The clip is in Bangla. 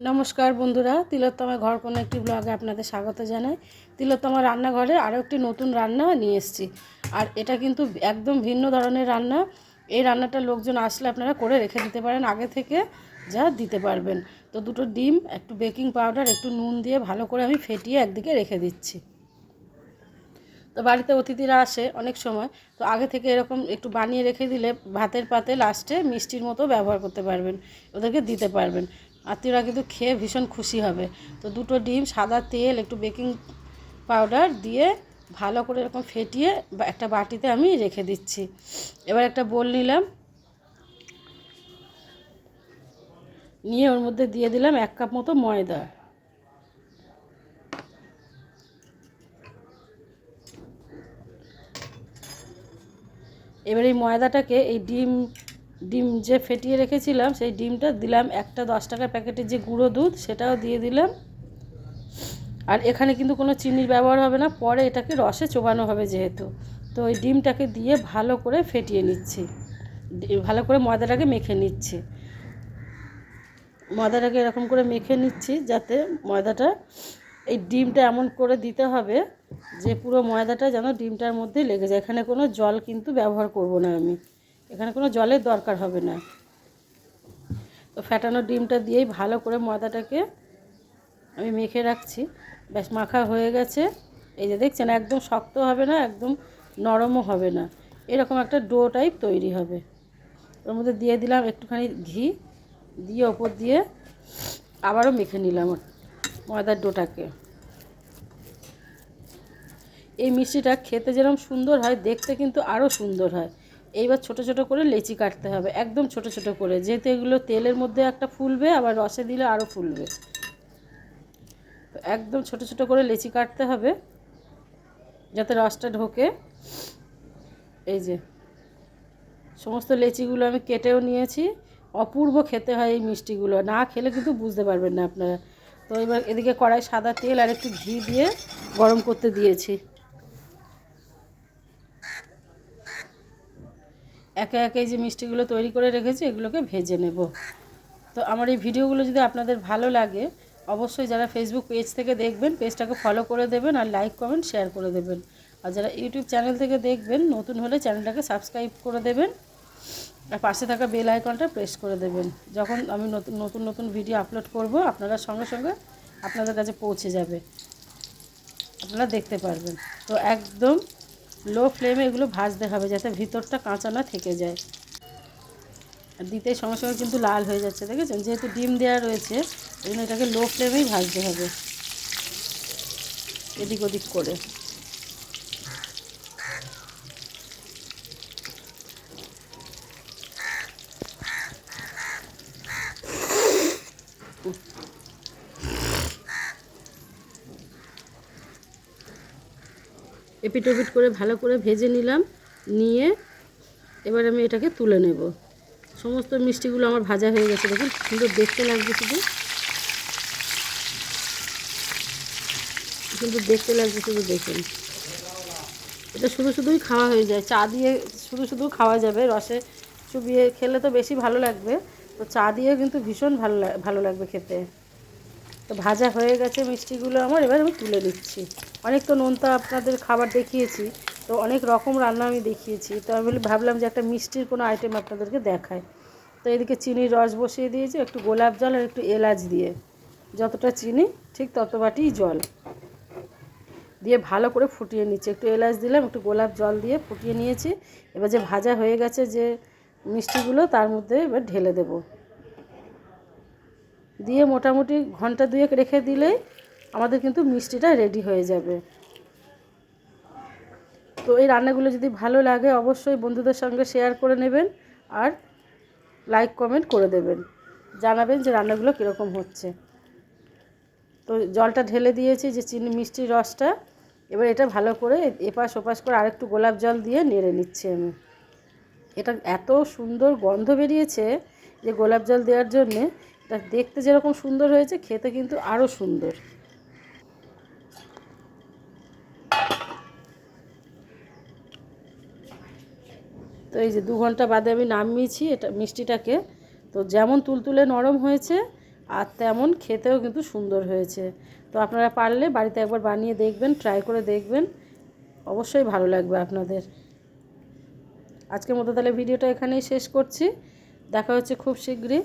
নমস্কার বন্ধুরা তিলোত্তমা ঘর কোনো একটি ব্লগে আপনাদের স্বাগত জানাই। তিলোত্তমা রান্নাঘরে আরও একটি নতুন রান্না নিয়ে এসেছি। আর এটা কিন্তু একদম ভিন্ন ধরনের রান্না। এই রান্নাটা লোকজন আসলে আপনারা করে রেখে দিতে পারেন, আগে থেকে যা দিতে পারবেন। তো দুটো ডিম, একটু বেকিং পাউডার একটু নুন দিয়ে ভালো করে আমি ফেটিয়ে একদিকে রেখে দিচ্ছি। তো বাড়িতে অতিথিরা আসে অনেক সময়, তো আগে থেকে এরকম একটু বানিয়ে রেখে দিলে ভাতের পাতে লাস্টে মিষ্টির মতো ব্যবহার করতে পারবেন, ওদেরকে দিতে পারবেন। আত্মীয়রা কিন্তু খেয়ে ভীষণ খুশি হবে। তো দুটো ডিম, সাদা তেল, একটু বেকিং পাউডার দিয়ে ভালো করে এরকম ফেটিয়ে একটা বাটিতে আমি রেখে দিচ্ছি। এবার একটা বোল নিলাম। নিয়ে ওর মধ্যে দিয়ে দিলাম এক কাপ মতো ময়দা। এবার এই ময়দাটাকে এই ডিম ডিম যে ফেটিয়ে রেখেছিলাম, সেই ডিমটা দিলাম একটা দশ টাকার প্যাকেটের যে গুঁড়ো দুধ, সেটাও দিয়ে দিলাম। আর এখানে কিন্তু কোনো চিনির ব্যবহার হবে না, পরে এটাকে রসে চোবানো হবে যেহেতু। তো ওই ডিমটাকে দিয়ে ভালো করে ফেটিয়ে নিচ্ছি। ভালো করে ময়দাটাকে মেখে নিচ্ছি। ময়দাটাকে এরকম করে মেখে নিচ্ছি যাতে ময়দাটা, এই ডিমটা এমন করে দিতে হবে যে পুরো ময়দাটা যেন ডিমটার মধ্যে লেগে যায়। এখানে কোনো জল কিন্তু ব্যবহার করব না আমি। এখানে কোনো জলের দরকার হবে না। তো ফ্যাটানো ডিমটা দিয়েই ভালো করে ময়দাটাকে আমি মেখে রাখছি। ব্যাস, মাখা হয়ে গেছে। এই যে দেখছেন, একদম শক্ত হবে না, একদম নরমও হবে না। এরকম একটা ডো টাইপ তৈরি হবে। ওর মধ্যে দিয়ে দিলাম একটুখানি ঘি, দিয়ে ওপর দিয়ে আবারও মেখে নিলাম ময়দার ডোটাকে। এই মিষ্টিটা খেতে যেরকম সুন্দর হয়, দেখতে কিন্তু আরও সুন্দর হয়। এইবার ছোট ছোট করে লেচি কাটতে হবে, একদম ছোট ছোট করে। যেহেতু এগুলো তেলের মধ্যে একটা ফুলবে, আবার রসে দিলে আরও ফুলবে। একদম ছোট ছোট করে লেচি কাটতে হবে, যাতে রসটা ঢোকে। এই যে, সমস্ত লেচিগুলো আমি কেটেও নিয়েছি। অপূর্ব খেতে হয় এই মিষ্টিগুলো, না খেলে কিন্তু বুঝতে পারবেন না আপনারা। তো এবার এদিকে কড়াই সাদা তেল আর একটু ঘি দিয়ে গরম করতে দিয়েছি। একে একে যে মিষ্টিগুলো তৈরি করে রেখেছি, এগুলোকে ভেজে নেব। তো আমার এই ভিডিওগুলো যদি আপনাদের ভালো লাগে, অবশ্যই যারা ফেসবুক পেজ থেকে দেখবেন পেজটাকে ফলো করে দেবেন আর লাইক কমেন্ট শেয়ার করে দেবেন। আর যারা ইউটিউব চ্যানেল থেকে দেখবেন, নতুন হলে চ্যানেলটাকে সাবস্ক্রাইব করে দেবেন আর পাশে থাকা বেল আইকনটা প্রেস করে দেবেন। যখন আমি নতুন নতুন নতুন ভিডিও আপলোড করব, আপনারা সঙ্গে সঙ্গে আপনাদের কাছে পৌঁছে যাবে। আপনারা দেখতে পারবেন। তো একদম লো ফ্লেমে এগুলো ভাজতে হবে যাতে ভিতরটা কাঁচা না থেকে যায়। আর দিতে সঙ্গে সঙ্গে কিন্তু লাল হয়ে যাচ্ছে, দেখেছেন? যেহেতু ডিম দেওয়া রয়েছে, এই এটাকে লো ফ্লেমেই ভাজতে হবে। এদিক ওদিক করে। এপিট ওপিট করে ভালো করে ভেজে নিলাম, নিয়ে এবার আমি এটাকে তুলে নেব। সমস্ত মিষ্টিগুলো আমার ভাজা হয়ে গেছে, দেখুন সুন্দর দেখতে লাগছে শুধু। কিন্তু দেখতে লাগছে শুধু দেখুন। এটা শুধু শুধুই খাওয়া হয়ে যায়, চা দিয়ে শুধু শুধু খাওয়া যাবে, রসে চুবিয়ে খেলে তো বেশি ভালো লাগবে। তো চা দিয়েও কিন্তু ভীষণ ভালো ভালো লাগবে খেতে। তো ভাজা হয়ে গেছে মিষ্টিগুলো আমার, এবার আমি তুলে নিচ্ছি। অনেক তো নোনতা আপনাদের খাবার দেখিয়েছি, তো অনেক রকম রান্না আমি দেখিয়েছি। তো আমি বলি, ভাবলাম যে একটা মিষ্টির কোনো আইটেম আপনাদেরকে দেখায় তো এদিকে চিনির রস বসিয়ে দিয়েছি, একটু গোলাপ জল আর একটু এলাচ দিয়ে। যতটা চিনি, ঠিক তত বাটি জল। দিয়ে ভালো করে ফুটিয়ে নিচ্ছি। একটু এলাচ দিলাম, একটু গোলাপ জল দিয়ে ফুটিয়ে নিয়েছি। এবার যে ভাজা হয়ে গেছে যে মিষ্টিগুলো, তার মধ্যে এবার ঢেলে দেবো। দিয়ে মোটামুটি ঘণ্টা দুয়েক রেখে দিলেই আমাদের কিন্তু মিষ্টিটা রেডি হয়ে যাবে। তো এই রান্নাগুলো যদি ভালো লাগে অবশ্যই বন্ধুদের সঙ্গে শেয়ার করে নেবেন আর লাইক কমেন্ট করে দেবেন। জানাবেন যে রান্নাগুলো কীরকম হচ্ছে। তো জলটা ঢেলে দিয়েছি যে চিনি মিষ্টির রসটা। এবার এটা ভালো করে এপাশ ওপাশ করে আরেকটু গোলাপ জল দিয়ে নেড়ে নিচ্ছি আমি। এটা এত সুন্দর গন্ধ বেরিয়েছে যে গোলাপ জল দেওয়ার জন্যে দেখতে যেরকম সুন্দর হয়েছে, খেতে কিন্তু আরও সুন্দর। তো এই যে দু ঘণ্টা বাদে আমি নামিয়েছি এটা মিষ্টিটাকে। তো যেমন তুলতুলে নরম হয়েছে, আর তেমন খেতেও কিন্তু সুন্দর হয়েছে। তো আপনারা পারলে বাড়িতে একবার বানিয়ে দেখবেন ট্রাই করে দেখবেন। অবশ্যই ভালো লাগবে আপনাদের। আজকের মতো তাহলে ভিডিওটা এখানেই শেষ করছি। দেখা হচ্ছে খুব শীঘ্রই।